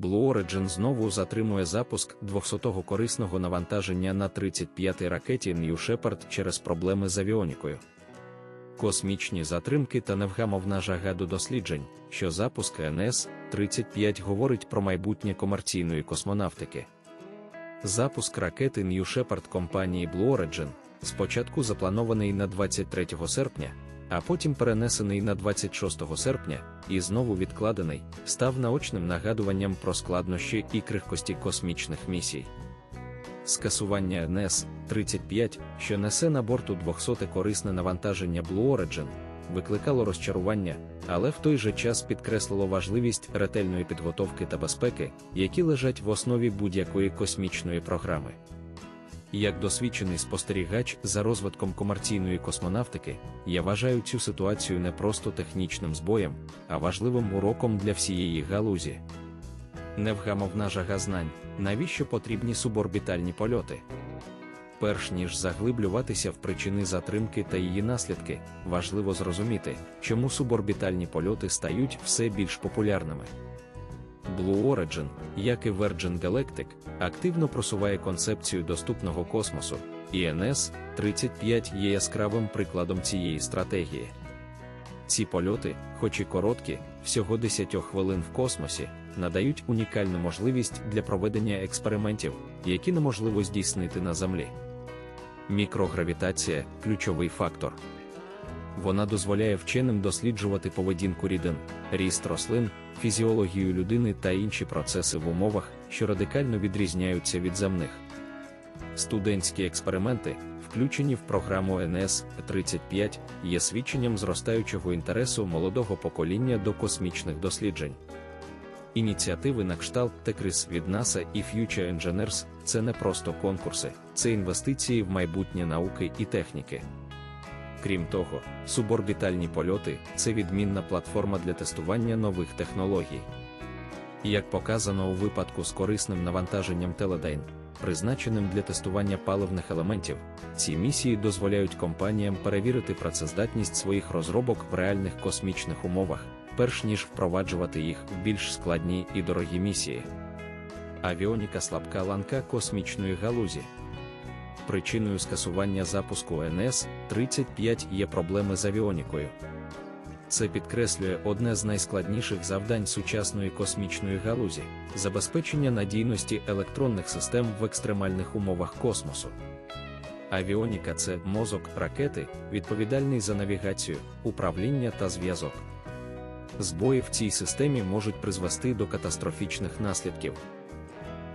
Blue Origin знову затримує запуск 200-го корисного навантаження на 35-й ракеті New Shepard через проблеми з авіонікою. Космічні затримки та невгамовна жага до досліджень, що запуск НС-35 говорить про майбутнє комерційної космонавтики. Запуск ракети New Shepard компанії Blue Origin спочатку запланований на 23 серпня, а потім перенесений на 26 серпня і знову відкладений, став наочним нагадуванням про складнощі і крихкості космічних місій. Скасування НС-35, що несе на борту 200 корисне навантаження Blue Origin, викликало розчарування, але в той же час підкреслило важливість ретельної підготовки та безпеки, які лежать в основі будь-якої космічної програми. Як досвідчений спостерігач за розвитком комерційної космонавтики, я вважаю цю ситуацію не просто технічним збоєм, а важливим уроком для всієї галузі. Невгамовна жага знань, навіщо потрібні суборбітальні польоти. Перш ніж заглиблюватися в причини затримки та її наслідки, важливо зрозуміти, чому суборбітальні польоти стають все більш популярними. Blue Origin, як і Virgin Galactic, активно просуває концепцію доступного космосу, і NS-35 є яскравим прикладом цієї стратегії. Ці польоти, хоч і короткі, всього 10 хвилин в космосі, надають унікальну можливість для проведення експериментів, які неможливо здійснити на Землі. Мікрогравітація ключовий фактор. Вона дозволяє вченим досліджувати поведінку рідин, ріст рослин, фізіологію людини та інші процеси в умовах, що радикально відрізняються від земних. Студентські експерименти, включені в програму НС-35, є свідченням зростаючого інтересу молодого покоління до космічних досліджень. Ініціативи на кшталт Текрис від NASA і Future Engineers – це не просто конкурси, це інвестиції в майбутнє науки і техніки. Крім того, суборбітальні польоти це відмінна платформа для тестування нових технологій. Як показано у випадку з корисним навантаженням Teledyne, призначеним для тестування паливних елементів, ці місії дозволяють компаніям перевірити працездатність своїх розробок в реальних космічних умовах, перш ніж впроваджувати їх в більш складні і дорогі місії. Авіоніка слабка ланка космічної галузі. Причиною скасування запуску НС-35 є проблеми з авіонікою. Це підкреслює одне з найскладніших завдань сучасної космічної галузі забезпечення надійності електронних систем в екстремальних умовах космосу. Авіоніка це мозок ракети, відповідальний за навігацію, управління та зв'язок. Збої в цій системі можуть призвести до катастрофічних наслідків.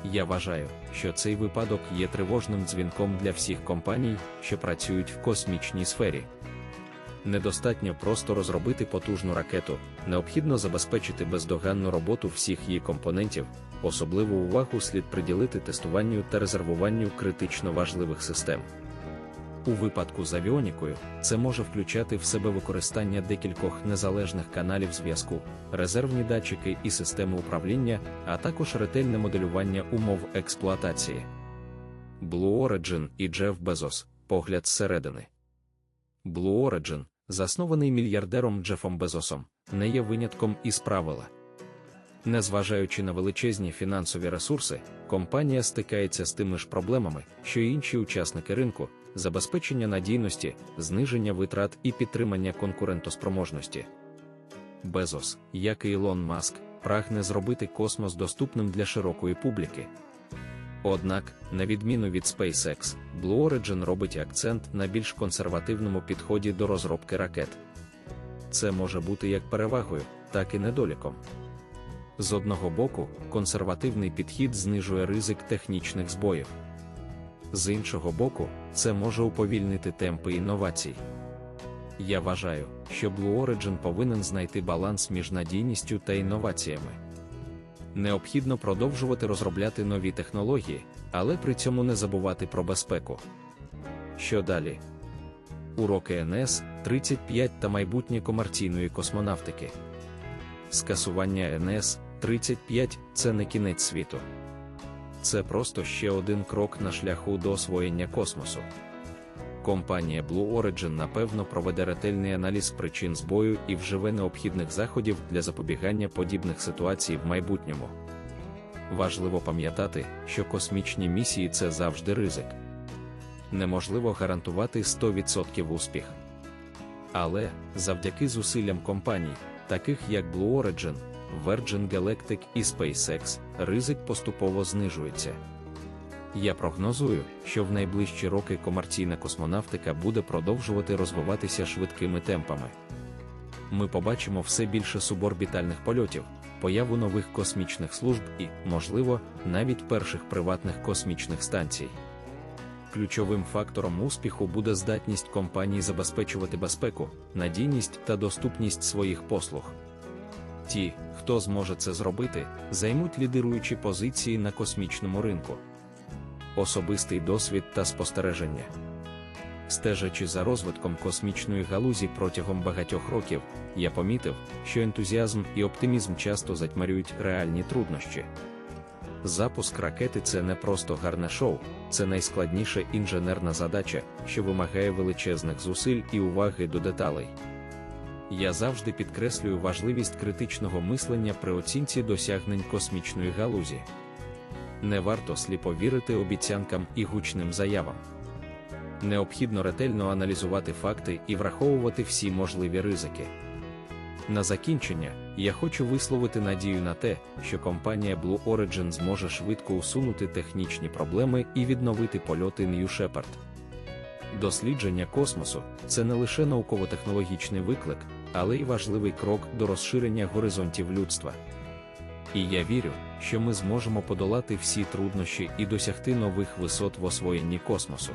Я вважаю, що цей випадок є тривожним дзвінком для всіх компаній, що працюють в космічній сфері. Недостатньо просто розробити потужну ракету, необхідно забезпечити бездоганну роботу всіх її компонентів, особливу увагу слід приділити тестуванню та резервуванню критично важливих систем. У випадку з авіонікою це може включати в себе використання декількох незалежних каналів зв'язку, резервні датчики і системи управління, а також ретельне моделювання умов експлуатації. Blue Origin і Джеф Безос погляд зсередини. Blue Origin, заснований мільярдером Джефом Безосом, не є винятком із правила. Незважаючи на величезні фінансові ресурси, компанія стикається з тими ж проблемами, що й інші учасники ринку, забезпечення надійності, зниження витрат і підтримання конкурентоспроможності. Безос, як і Ілон Маск, прагне зробити космос доступним для широкої публіки. Однак, на відміну від SpaceX, Blue Origin робить акцент на більш консервативному підході до розробки ракет. Це може бути як перевагою, так і недоліком. З одного боку, консервативний підхід знижує ризик технічних збоїв. З іншого боку, це може уповільнити темпи інновацій. Я вважаю, що Blue Origin повинен знайти баланс між надійністю та інноваціями. Необхідно продовжувати розробляти нові технології, але при цьому не забувати про безпеку. Що далі? Уроки НС 35 та майбутнє комерційної космонавтики. Скасування НС 35 це не кінець світу. Це просто ще один крок на шляху до освоєння космосу. Компанія Blue Origin напевно проведе ретельний аналіз причин збою і вживе необхідних заходів для запобігання подібних ситуацій в майбутньому. важливо пам'ятати, що космічні місії це завжди ризик. Неможливо гарантувати 100% успіх. Але завдяки зусиллям компаній, таких як Blue Origin, Virgin Galactic і SpaceX, ризик поступово знижується. Я прогнозую, що в найближчі роки комерційна космонавтика буде продовжувати розвиватися швидкими темпами. Ми побачимо все більше суборбітальних польотів, появу нових космічних служб і, можливо, навіть перших приватних космічних станцій. Ключовим фактором успіху буде здатність компаній забезпечувати безпеку, надійність та доступність своїх послуг. Ті, хто зможе це зробити, займуть лідируючі позиції на космічному ринку. Особистий досвід та спостереження. Стежачи за розвитком космічної галузі протягом багатьох років, я помітив, що ентузіазм і оптимізм часто затьмарюють реальні труднощі. Запуск ракети це не просто гарне шоу, це найскладніша інженерна задача, що вимагає величезних зусиль і уваги до деталей. Я завжди підкреслюю важливість критичного мислення при оцінці досягнень космічної галузі. Не варто сліпо вірити обіцянкам і гучним заявам. Необхідно ретельно аналізувати факти і враховувати всі можливі ризики. На закінчення, я хочу висловити надію на те, що компанія Blue Origin зможе швидко усунути технічні проблеми і відновити польоти New Shepard. Дослідження космосу це не лише науково-технологічний виклик, але й важливий крок до розширення горизонтів людства. І я вірю, що ми зможемо подолати всі труднощі і досягти нових висот в освоєнні космосу.